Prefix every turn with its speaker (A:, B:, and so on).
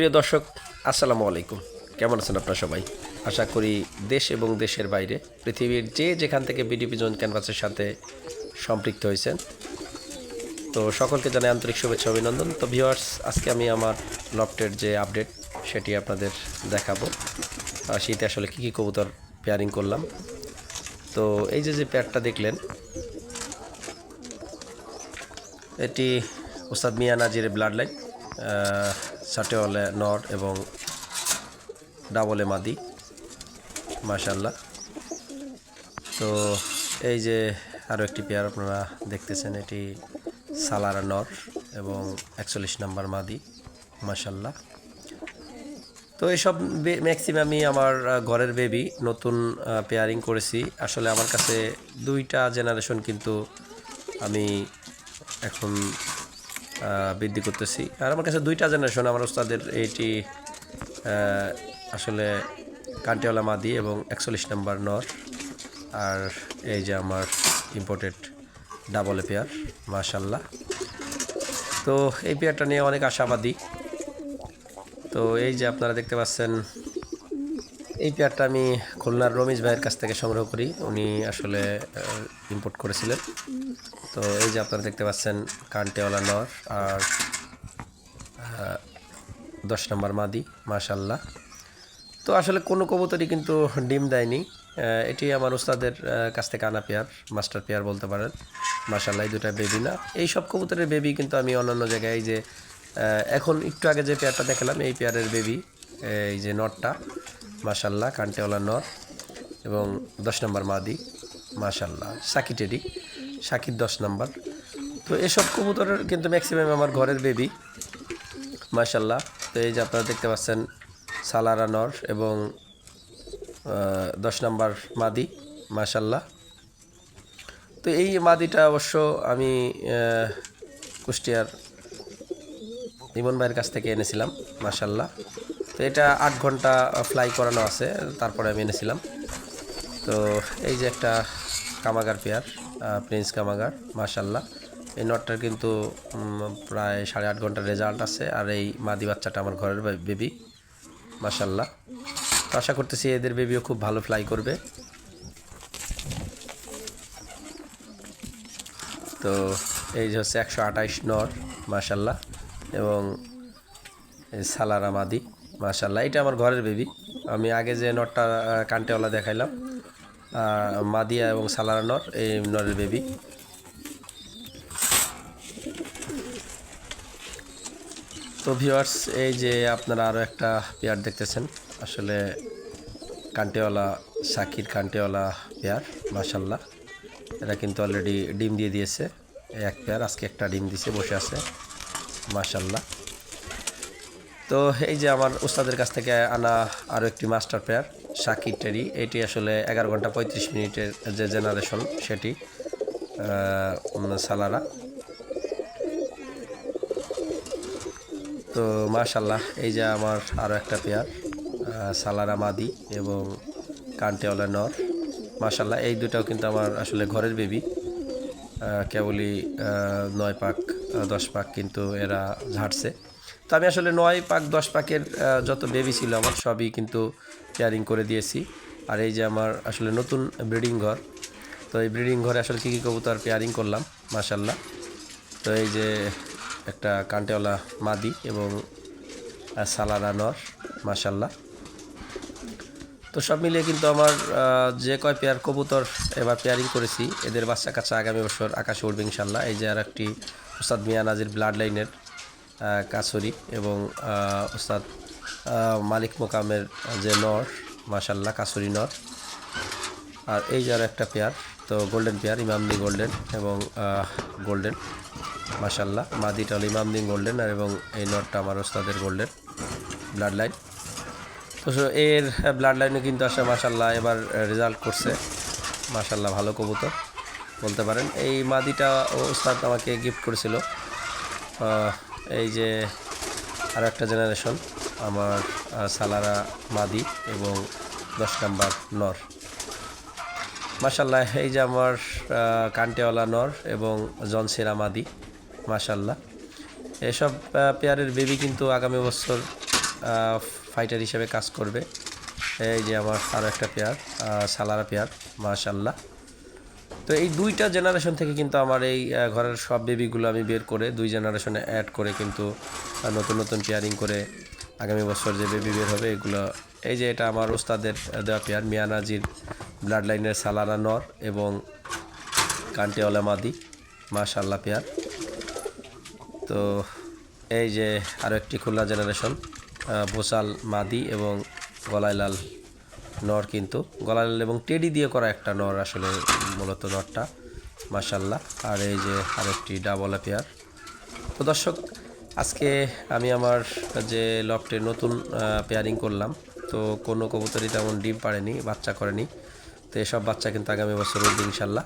A: প্রিয় দর্শক, আসসালামু আলাইকুম। কেমন আছেন আপনারা সবাই? আশা করি দেশ এবং দেশের বাইরে পৃথিবীর যে যেখান থেকে বিডিপি জোন ক্যানভাসের সাথে সম্পৃক্ত হয়েছেন। তো সকলকে জানাই আন্তরিক শুভেচ্ছা অভিনন্দন। তো ভিউয়ার্স আজকে আমি আমার লফটের যে আপডেট সেটি আপনাদের দেখাবো। শীতে আসলে কী কী কবুতর পেয়ারিং করলাম। তো এই যে যে পেয়ারটা দেখলেন, এটি ওস্তাদ মিয়া নাজিরের ব্লাড লাইন সাটেওয়ালে নর এবং ডাবলে মাদি মাশাল্লাহ তো এই যে আরও একটি পেয়ার আপনারা দেখতেছেন, এটি সালারা নর এবং একচল্লিশ নাম্বার মাদি মাশাল্লাহ তো এইসব ম্যাক্সিমামই আমার ঘরের বেবি নতুন পেয়ারিং করেছি। আসলে আমার কাছে দুইটা জেনারেশন কিন্তু আমি এখন বৃদ্ধি করতেছি। আর আমার কাছে দুইটা জেনারেশন আমার ওস্তাদের এইটি আসলে কান্টিওয়ালা মাদি এবং একচল্লিশ নাম্বার নর, আর এই যে আমার ইম্পোর্টেড ডাবল পেয়ার মাশাল্লাহ। তো এই পেয়ারটা নিয়ে অনেক আশাবাদী। তো এই যে আপনারা দেখতে পাচ্ছেন, এই পেয়ারটা আমি খুলনার রমেশ ভাইয়ের কাছ থেকে সংগ্রহ করি। উনি আসলে ইম্পোর্ট করেছিলেন। তো এই যে আপনারা দেখতে পাচ্ছেন কান্টেওয়ালা নর আর দশ নম্বর মাদি মাশাল্লাহ তো আসলে কোনো কবুতরই কিন্তু ডিম দেয়নি। এটি আমার উস্তাদের কাছ থেকে আনা পেয়ার, মাস্টার পেয়ার বলতে পারেন। মাশাল্লাহ এই দুটা বেবি না। এই সব কবুতরের বেবি কিন্তু আমি অন্যান্য জায়গায় যে এখন একটু আগে যে পেয়ারটা দেখালাম, এই পেয়ারের বেবি এই যে নটটা মাশাল্লাহ কান্টেওয়ালা নর এবং দশ নম্বর মাদি মাশাল্লাহ সাকিটেরই সাকির দশ নম্বর। তো এসব কবুতরের কিন্তু ম্যাক্সিমাম আমার ঘরের বেবি মাশাল্লাহ তো এই যে আপনারা দেখতে পাচ্ছেন, সালারা নর এবং দশ নম্বর মাদি মাশাল্লাহ তো এই মাদিটা অবশ্য আমি কুষ্টিয়ার ইমন ভাইয়ের কাছ থেকে এনেছিলাম মাশাল্লাহ তো এটা আট ঘণ্টা ফ্লাই করানো আছে, তারপরে আমি এনেছিলাম। তো এই যে একটা কামাগার পেয়ার প্রিন্স কামাগার মাশাল্লাহ এই নটটার কিন্তু প্রায় সাড়ে আট ঘণ্টার রেজাল্ট আছে, আর এই মাদি বাচ্চাটা আমার ঘরের বেবি মাশাল্লাহ তো আশা করতেছি এদের বেবিও খুব ভালো ফ্লাই করবে। তো এই যে হচ্ছে একশো আঠাইশ নর মাশাল্লাহ এবং সালারা মাদি মাশাল্লাহ এটা আমার ঘরের বেবি আমি আগে যে নটটা কান্টেওয়ালা দেখাইলাম মাদিয়া এবং সালারা নর, এই নরের বেবি। তো ভিউয়ার্স এই যে আপনারা আরও একটা পেয়ার দেখতেছেন, আসলে কান্টেওয়ালা সাকির কান্টেওয়ালা পেয়ার, মাশাল্লাহ। এরা কিন্তু অলরেডি ডিম দিয়ে দিয়েছে, এক পেয়ার, আজকে একটা ডিম দিছে, বসে আছে, মাশাল্লাহ। তো এই যে আমার উস্তাদের কাছ থেকে আনা আরও একটি মাস্টার পেয়ার সাকির টেরি, এটি আসলে এগারো ঘণ্টা পঁয়ত্রিশ মিনিটের যে জেনারেশন সেটি সালারা। তো মাশাল্লাহ এই যে আমার আরও একটা পেয়ার সালারা মাদি এবং কান্টেওয়ালা নর। মাশাল্লাহ এই দুটাও কিন্তু আমার আসলে ঘরের বেবি কেবলই নয় পাক দশ পাক কিন্তু এরা ঝাড়ছে। তো আমি আসলে নয় পাক, দশ পাকের যত বেবি ছিল আমার, সবই কিন্তু পেয়ারিং করে দিয়েছি। আর এই যে আমার আসলে নতুন ব্রিডিং ঘর, তো এই ব্রিডিং ঘরে আসলে কী কী কবুতর পেয়ারিং করলাম মাশাল্লাহ তো এই যে একটা কান্টেওয়ালা মাদি এবং সালারা নর মাশাল্লাহ তো সব মিলিয়ে কিন্তু আমার যে কয় পেয়ার কবুতর এবার পেয়ারিং করেছি, এদের বাচ্চা কাচ্চা আগামী বছর আকাশে উঠবে ইনশাল্লাহ এই যে আর একটি ওস্তাদ মিয়া নাজির ব্লাড লাইনের কাছরি এবং ওস্তাদ মালিক মোকামের যে নর মাশাল্লাহ কাছরি নর। আর এই যে আর একটা পেয়ার, তো গোল্ডেন পেয়ার ইমামদি গোল্ডেন এবং গোল্ডেন মাশাল্লাহ মাদিটা হলো ইমামদি গোল্ডেন আর এবং এই নটটা আমার ওস্তাদের গোল্ডেন ব্লাড লাইন তো এর ব্লাড লাইনে কিন্তু আসলে মাশাল্লাহ এবার রেজাল্ট করছে। মাশাল্লাহ ভালো কবুতর, বলতে পারেন। এই মাদিটা ওস্তাদ আমাকে গিফট করেছিল এই যে আর একটা জেনারেশন আমার সালারা মাদি এবং দশ নাম্বার নর। মাশাল্লাহ, এই যে আমার কান্টেওয়ালা নর এবং জনসেরা মাদি, মাশাল্লাহ। এসব পেয়ারের বেবি কিন্তু আগামী বছর ফাইটার হিসেবে কাজ করবে। এই যে আমার আরও একটা পেয়ার সালারা পেয়ার, মাশাল্লাহ। তো এই দুইটা জেনারেশন থেকে কিন্তু আমার এই ঘরের সব বেবিগুলো আমি বের করে দুই জেনারেশনে অ্যাড করে কিন্তু নতুন নতুন পেয়ারিং করে আগামী বছর যে বেবি বের হবে এগুলো, এই যে এটা আমার ওস্তাদের দেওয়া পেয়ার মিয়ানাজির ব্লাড লাইনের সালানা নর এবং কান্টিওয়ালা মাদি মাশাল্লাহ পেয়ার তো এই যে আরও একটি খুলনা জেনারেশন বোসাল মাদি এবং গলাইলাল নর কিন্তু। গলাল এবং টেডি দিয়ে করা একটা নর আসলে মূলত নরটা মাসাল্লাহ আর এই যে আরেকটি ডাবল পেয়ার তো দর্শক, আজকে আমি আমার যে লফটে নতুন পেয়ারিং করলাম, তো কোনো কবুতরই তেমন ডিম পারেনি বাচ্চা করেনি। তো এসব বাচ্চা কিন্তু আগামী বছর উঠবে ইনশাল্লাহ